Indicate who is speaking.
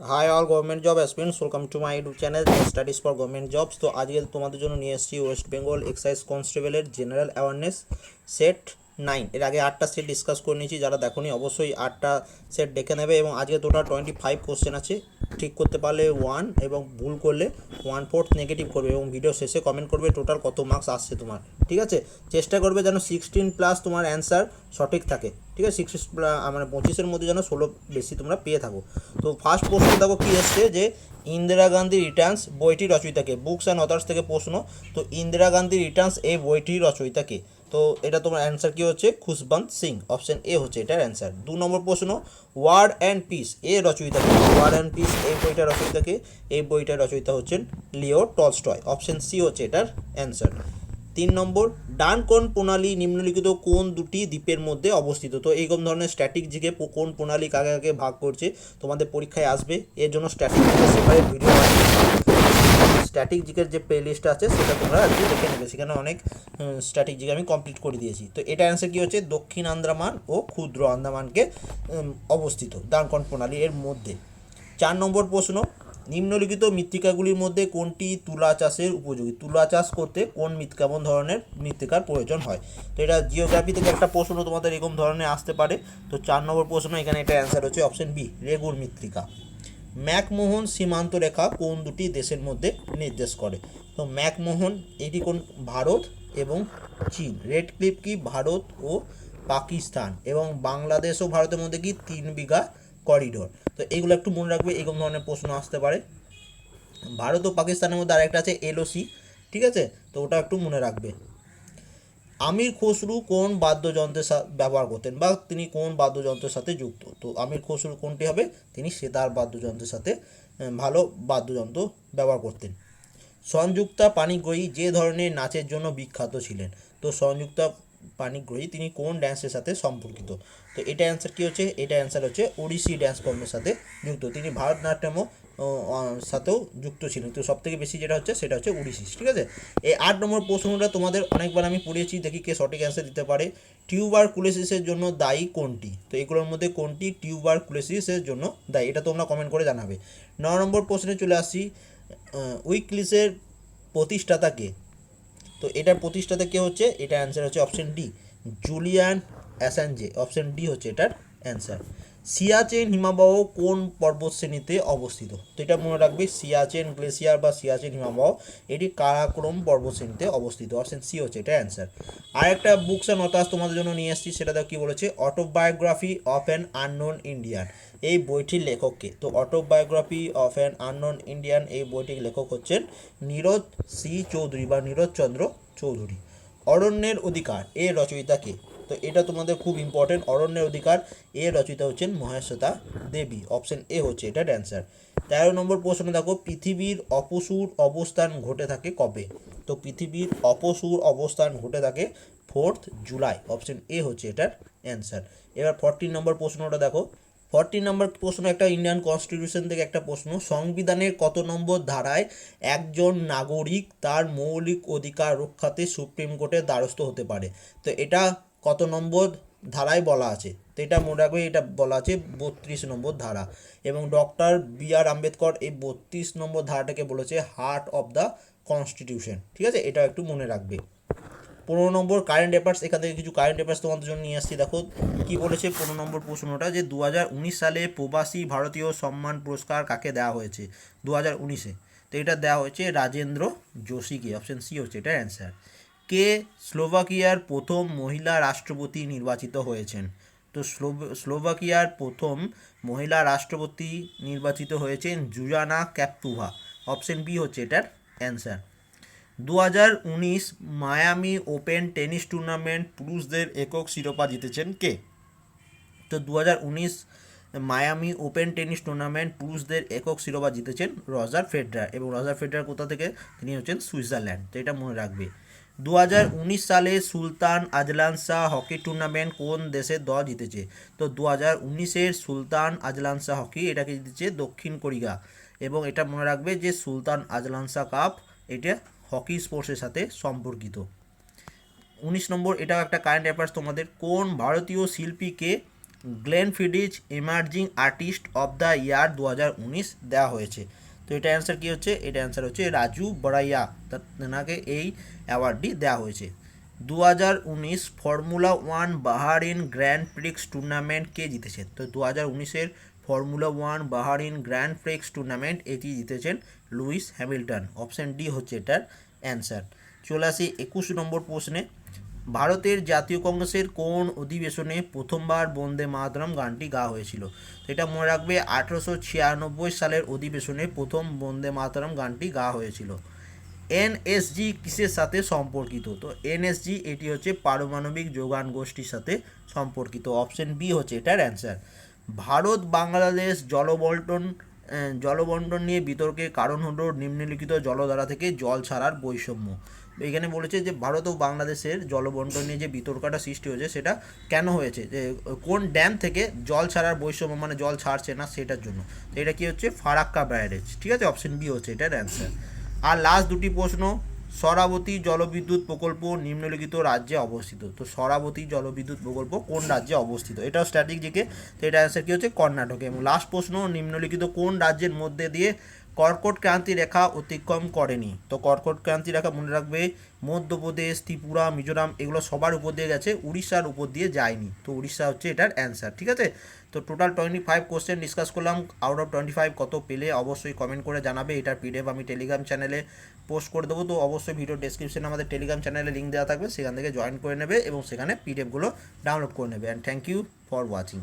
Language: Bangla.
Speaker 1: Hi all government job aspirants welcome to my YouTube channel studies for government jobs তো আজকে তোমাদের জন্য নিয়ে এসেছি ওয়েস্ট বেঙ্গল এক্সাইজ কনস্টেবলের জেনারেল অ্যাওয়ারনেস সেট নাইন। এর আগে আটটা সেট ডিসকাস করে নিয়েছি, যারা দেখোনি অবশ্যই আটটা সেট দেখে নেবে এবং আজকে টোটাল টোয়েন্টি ফাইভ কোশ্চেন আছে। ঠিক করতে পারলে ওয়ান এবং ভুল করলে ওয়ান ফোর্থ নেগেটিভ করবে এবং ভিডিও শেষে কমেন্ট করবে টোটাল কত মার্কস আসছে তোমার। ঠিক আছে? চেষ্টা করবে যেন সিক্সটিন প্লাস তোমার অ্যান্সার সঠিক থাকে। ঠিক আছে? সিক্স মানে পঁচিশের মধ্যে যেন ষোলো বেশি তোমরা পেয়ে থাকো। তো ফার্স্ট প্রশ্ন দেখো কী এসছে যে ইন্দিরা গান্ধী রিটার্নস বইটি রচয়িতাকে বুকস অ্যান্ড অথার্স থেকে প্রশ্ন, তো ইন্দিরা গান্ধী রিটার্নস এই বইটির রচয়িতাকে তো এটা তোমার অ্যান্সার কী হচ্ছে? খুশবন্ত সিং। অপশন এ হচ্ছে এটার অ্যান্সার দু নম্বর প্রশ্ন ওয়ার্ড অ্যান্ড পিস এ রচয়িতাকে ওয়ার্ড অ্যান্ড পিস এই বইটার রচয়িতাকে এই বইটার রচয়িতা হচ্ছেন লিও টলস্টয়। অপশন সি হচ্ছে এটার অ্যান্সার তিন নম্বর ডান কোন প্রণালী নিম্নলিখিত কোন দুটি দ্বীপের মধ্যে অবস্থিত? তো এইরকম ধরনের স্ট্যাটিক জিকে কোন প্রণালী কাকে কাকে ভাগ করছে তোমাদের পরীক্ষায় আসবে। এর জন্য স্ট্যাটিক সেপারেট ভিডিও স্ট্যাটিক জিকের যে প্লে লিস্ট আছে, সেটা তোমরা আর কি দেখে নেবে। সেখানে অনেক স্ট্যাটিক জিকে আমি কমপ্লিট করে দিয়েছি। তো এটা অ্যান্সার কী হচ্ছে? দক্ষিণ আন্দামান ও ক্ষুদ্র আন্দামানকে অবস্থিত ডানকন প্রণালী এর মধ্যে। চার নম্বর প্রশ্ন, নিম্নলিখিত মৃত্তিকাগুলির মধ্যে কোনটি তুলা চাষের উপযোগী? তুলা চাষ করতে কোন কেমন ধরনের মৃত্তিকার প্রয়োজন হয়? তো এটা জিওগ্রাফি থেকে একটা প্রশ্ন তোমাদের এরকম ধরনের আসতে পারে। তো চার নম্বর প্রশ্ন, এখানে এটা অ্যান্সার হচ্ছে অপশন বি রেগুর মৃত্তিকা। ম্যাকমোহন সীমান্ত রেখা কোন দুটি দেশের মধ্যে নির্দেশ করে? তো ম্যাকমোহন, এটি কোন, ভারত এবং চীন। রেড ক্লিপ কি ভারত ও পাকিস্তান? এবং বাংলাদেশ ও ভারতের মধ্যে কি তিন বিঘা করিডোর? তো এগুলো একটু মনে রাখবে, এরকম ধরনের প্রশ্ন আসতে পারে। ভারত ও পাকিস্তানের মধ্যে আরেকটা আছে, এলওসি। ঠিক আছে? তো ওটা একটু মনে রাখবে। আমির খসরু কোন বাদ্যযন্ত্রের সা- ব্যবহার করতেন বা তিনি কোন বাদ্যযন্ত্রের সাথে যুক্ত? তো আমির খসরু কোনটি হবে? তিনি সেতার বাদ্যযন্ত্রের সাথে ভালো বাদ্যযন্ত্র ব্যবহার করতেন। সংযুক্তা পানিগ্রহী যে ধরনের নাচের জন্য বিখ্যাত ছিলেন। তো সংযুক্তা পানিগ্রহী তিনি কোন ড্যান্সের সাথে সম্পর্কিত? তো এটা অ্যান্সার কী হচ্ছে? এটা অ্যান্সার হচ্ছে ওড়িশি ড্যান্স ফর্মের সাথে যুক্ত। তিনি ভারতনাট্যমও সাথেও যুক্ত ছিলেন তো সব থেকে বেশি যেটা হচ্ছে, সেটা হচ্ছে উড়িষ্যি, ঠিক আছে? এই আট নম্বর প্রশ্নটা তোমাদের অনেকবার আমি পড়িয়েছি, দেখি কে সঠিক অ্যান্সার দিতে পারে। টিউবার কুলেসিসের জন্য দায়ী কোনটি? তো এগুলোর মধ্যে কোনটি টিউবার কুলেসিসের জন্য দায়ী? এটা তোমরা কমেন্ট করে জানাবে। ন নম্বর প্রশ্নে চলে আসছি উইকলিসের প্রতিষ্ঠাতা কে? তো এটার প্রতিষ্ঠাতা কে হচ্ছে? এটা অ্যান্সার হচ্ছে option D Julian Assange. Option D হচ্ছে এটার অ্যান্সার সিয়াচেন হিমাবাহ কোন পর্বতশ্রেণীতে অবস্থিত? তো এটা মনে রাখবে সিয়াচেন গ্লেসিয়ার বা সিয়াচেন হিমাবাহ। এটি কারাক্রম পর্বত শ্রেণীতে অবস্থিত। অপশন সি হচ্ছে এটা অ্যান্সার। আরেকটা বুকস অ্যান্ড অতাস তোমাদের জন্য নিয়ে এসেছি, সেটা দেখো কী বলেছে? Autobiography of an unknown Indian, এই বইটির লেখককে। তো autobiography of an unknown Indian, এই বইটির লেখক হচ্ছেন নীরজ সি চৌধুরী বা নীরজ চন্দ্র চৌধুরী। অরণ্যের অধিকার এর রচয়িতা কে? তো এটা তোমাদের খুব ইম্পর্টেন্ট অরণ্যের অধিকার। এর রচয়িতা হচ্ছেন মহেশ্বতা দেবী। অপশন এ হচ্ছে এটার অ্যান্সার তেরো নম্বর প্রশ্ন দেখো, পৃথিবীর অপসুর অবস্থান ঘটে থাকে কবে? তো পৃথিবীর অপসুর অবস্থান ঘটে থাকে ফোর্থ জুলাই। অপশন এ হচ্ছে এটার অ্যান্সার এবার ফর্টিন নম্বর প্রশ্নটা দেখো। ফর্টি নম্বর প্রশ্ন একটা ইন্ডিয়ান কনস্টিটিউশন থেকে একটা প্রশ্ন। সংবিধানের কত নম্বর ধারায় একজন নাগরিক তার মৌলিক অধিকার রক্ষাতে সুপ্রিম কোর্টের দ্বারস্থ হতে পারে? তো এটা কত নম্বর ধারায় বলা আছে? তো এটা মনে রাখবে, এটা বলা আছে বত্রিশ নম্বর ধারা। এবং ডক্টর বি আর আম্বেদকর এই বত্রিশ নম্বর ধারাটাকে বলেছে হার্ট অফ দ্য কনস্টিটিউশন ঠিক আছে? এটা একটু মনে রাখবে। পনেরো নম্বর কারেন্ট অ্যাফেয়ার্স এখান থেকে কিছু কারেন্ট অ্যাফেয়ার্স তোমাদের জন্য নিয়ে আসছি। দেখো, কি বলেছে পনেরো নম্বর প্রশ্নটা? যে দু হাজার উনিশ সালে প্রবাসী ভারতীয় সম্মান পুরস্কার কাকে দেওয়া হয়েছে? দু হাজার উনিশে। তো এটা দেওয়া হয়েছে রাজেন্দ্র যোশীকে। অপশন সি হচ্ছে এটা অ্যান্সার কে স্লোভাকিয়ার প্রথম মহিলা রাষ্ট্রপতি নির্বাচিত হয়েছেন? তো স্লোভ- স্লোভাকিয়ার প্রথম মহিলা রাষ্ট্রপতি নির্বাচিত হয়েছেন জুজানা ক্যাপটুভা অপশন বি হচ্ছে এটার অ্যান্সার। দু হাজার উনিশ মায়ামি ওপেন টেনিস টুর্নামেন্ট পুরুষদের একক শিরোপা জিতেছেন কে? তো দু হাজার উনিশ মায়ামি ওপেন টেনিস টুর্নামেন্ট পুরুষদের একক শিরোপা জিতেছেন রজার ফেডরার এবং রজার ফেডরার কোথা থেকে? তিনি হচ্ছেন সুইজারল্যান্ড। তো এটা মনে রাখবে। দু হাজার উনিশ সালে Sultan Azlan Shah hockey tournament কোন দেশের দল জিতেছে? তো দু হাজার উনিশের সুলতান আজলান শাহ হকি এটাকে জিতেছে দক্ষিণ কোরিয়া। এবং এটা মনে রাখবে যে সুলতান আজলান শাহ কাপ এটা হকি স্পোর্টসের সাথে সম্পর্কিত। উনিশ নম্বর এটাও একটা কারেন্ট অ্যাফেয়ার্স তোমাদের। কোন ভারতীয় শিল্পীকে Glenfiddich emerging artist of the year দু হাজার উনিশ দেওয়া হয়েছে? তো এটা অ্যান্সার কী হচ্ছে? এটা অ্যান্সার হচ্ছে রাজু বড়াইয়া। তেনাকে এই অ্যাওয়ার্ডটি দেওয়া হয়েছে। দু হাজার উনিশ formula one Bahrain grand prix tournament কে জিতেছে তো দু হাজার উনিশের formula one Bahrain grand prix tournament এটি জিতেছেন লুইস হ্যামিল্টন। অপশন ডি হচ্ছে এটার অ্যান্সার চলে আসি একুশ নম্বর প্রশ্নে। ভারতের জাতীয় কংগ্রেসের কোন অধিবেশনে প্রথমবার বন্দে মাতরম গানটি গাওয়া হয়েছিল? এটা মনে রাখবে, আঠেরোশো ছিয়ানব্বই সালের অধিবেশনে প্রথম বন্দে মাতরম গানটি গাওয়া হয়েছিল। এনএসজি কিসের সাথে সম্পর্কিত? তো এনএসজি, এটি হচ্ছে পারমাণবিক যোগান গোষ্ঠীর সাথে সম্পর্কিত। অপশন বি হচ্ছে এটার অ্যান্সার। ভারত বাংলাদেশ জলবন্টন জলবন্টন নিয়ে বিতর্কের কারণ হলো নিম্নলিখিত জলধারা থেকে জল ছাড়ার বৈষম্য। এখানে বলেছে যে ভারত ও বাংলাদেশের জলবন্টন নিয়ে যে বিতর্কটা সৃষ্টি হয়েছে, সেটা কেন হয়েছে? যে কোন ড্যাম থেকে জল ছাড়ার বৈষম্য মানে জল ছাড়ছে না সেটার জন্য? তো এটা কি হচ্ছে? ফারাক্কা ব্যারেজ। ঠিক আছে? অপশন বি হচ্ছে এটার অ্যান্সার আর লাস্ট দুটি প্রশ্ন, সরাবতী জলবিদ্যুৎ প্রকল্প নিম্নলিখিত রাজ্যে অবস্থিত। তো সরাবতী জলবিদ্যুৎ প্রকল্প কোন রাজ্যে অবস্থিত? এটাও স্ট্যাটিক জিকে তো এটা অ্যান্সার কী হচ্ছে? কর্ণাটকে। এবং লাস্ট প্রশ্ন, নিম্নলিখিত কোন রাজ্যের মধ্যে দিয়ে কর্কট ক্রান্তি রেখা অতিক্রম করেনি। তো কর্কট ক্রান্তি রেখা মনে রাখবে মধ্যপ্রদেশ, ত্রিপুরা, মিজোরাম এগুলো সবার উপর দিয়ে গেছে, উড়িষ্যার উপর দিয়ে যায়নি। তো উড়িষ্যা হচ্ছে এটার অ্যান্সার ঠিক আছে? তো total twenty five question discuss করলাম আউট অফ টোয়েন্টি ফাইভ কত পেলে অবশ্যই কমেন্ট করে জানাবে, এটার পিডিএফ আমি টেলিগ্রাম চ্যানেলে পোস্ট করে দেবো। তো অবশ্যই ভিডিও ডেসক্রিপশনে আমাদের টেলিগ্রাম চ্যানেলে লিঙ্ক দেওয়া থাকবে, সেখান থেকে জয়েন করে নেবে এবং সেখানে পিডিএফগুলো ডাউনলোড করে নেবে। And thank you for watching